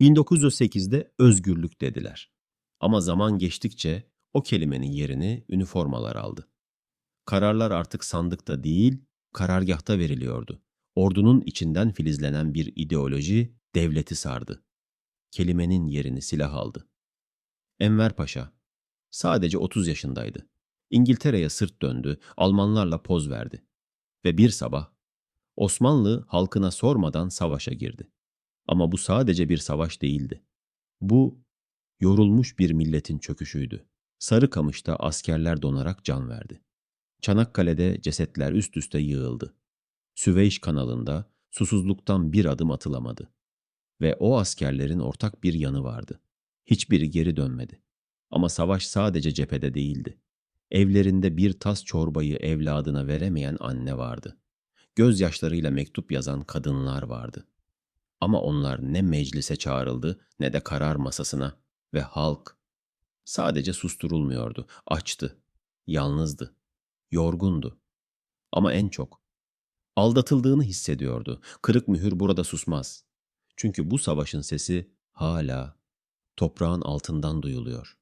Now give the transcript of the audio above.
1908'de özgürlük dediler. Ama zaman geçtikçe o kelimenin yerini üniformalar aldı. Kararlar artık sandıkta değil, karargahta veriliyordu. Ordunun içinden filizlenen bir ideoloji devleti sardı. Kelimenin yerini silah aldı. Enver Paşa sadece 30 yaşındaydı. İngiltere'ye sırt döndü, Almanlarla poz verdi. Ve bir sabah Osmanlı halkına sormadan savaşa girdi. Ama bu sadece bir savaş değildi. Bu yorulmuş bir milletin çöküşüydü. Sarıkamış'ta askerler donarak can verdi. Çanakkale'de cesetler üst üste yığıldı. Süveyş kanalında susuzluktan bir adım atılamadı. Ve o askerlerin ortak bir yanı vardı. Hiçbiri geri dönmedi. Ama savaş sadece cephede değildi. Evlerinde bir tas çorbayı evladına veremeyen anne vardı. Gözyaşlarıyla mektup yazan kadınlar vardı. Ama onlar ne meclise çağrıldı ne de karar masasına ve halk sadece susturulmuyordu, açtı, yalnızdı, yorgundu. Ama en çok aldatıldığını hissediyordu. Kırık mühür burada susmaz. Çünkü bu savaşın sesi hala toprağın altından duyuluyor.